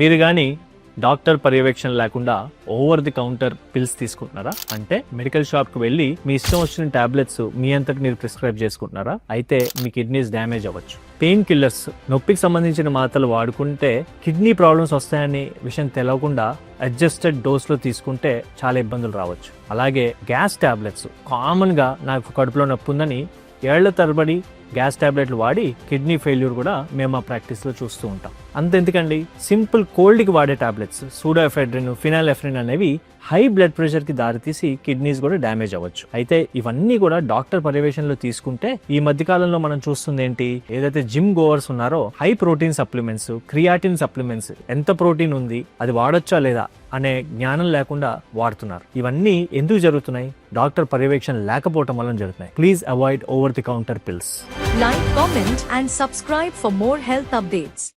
మీరు కానీ డాక్టర్ పర్యవేక్షణ లేకుండా ఓవర్ ది కౌంటర్ పిల్స్ తీసుకుంటున్నారా? అంటే మెడికల్ షాప్కి వెళ్ళి మీ ఇష్టం వచ్చిన టాబ్లెట్స్ మీ అంతటి మీరు ప్రిస్క్రైబ్ చేసుకుంటున్నారా? అయితే మీ కిడ్నీస్ డ్యామేజ్ అవ్వచ్చు. పెయిన్ కిల్లర్స్ నొప్పికి సంబంధించిన మాత్రలు వాడుకుంటే కిడ్నీ ప్రాబ్లమ్స్ వస్తాయని విషయం తెలవకుండా అడ్జస్టెడ్ డోస్లో తీసుకుంటే చాలా ఇబ్బందులు రావచ్చు. అలాగే గ్యాస్ ట్యాబ్లెట్స్ కామన్గా నాకు కడుపులో నొప్పి ఉందని ఏళ్ళ తరబడి గ్యాస్ టాబ్లెట్లు వాడి కిడ్నీ ఫెయిల్యూర్ కూడా మేము ఆ ప్రాక్టీస్లో చూస్తూ ఉంటాం. అంతెందుకండి సింపుల్ కోల్డ్కి వాడే టాబ్లెట్స్ సూడోఎఫెడ్రిన్ ఫినాల్ఎఫ్రిన్ అనేవి హై బ్లడ్ ప్రెషర్కి దారితీసి కిడ్నీస్ కూడా డ్యామేజ్ అవ్వచ్చు. అయితే ఇవన్నీ కూడా డాక్టర్ పర్యవేక్షణలో తీసుకుంటే ఈ మధ్యకాలంలో మనం చూస్తుంది ఏంటి? ఏదైతే జిమ్ గోవర్స్ ఉన్నారో high protein supplements creatine supplements ఎంత ప్రోటీన్ ఉంది అది వాడొచ్చా లేదా అనే జ్ఞానం లేకుండా వాడుతున్నారు. ఇవన్నీ ఎందుకు జరుగుతున్నాయి? డాక్టర్ పర్యవేక్షణ లేకపోవటం వల్ల జరుగుతున్నాయి. Please avoid over the counter pills. Like comment and subscribe for more health updates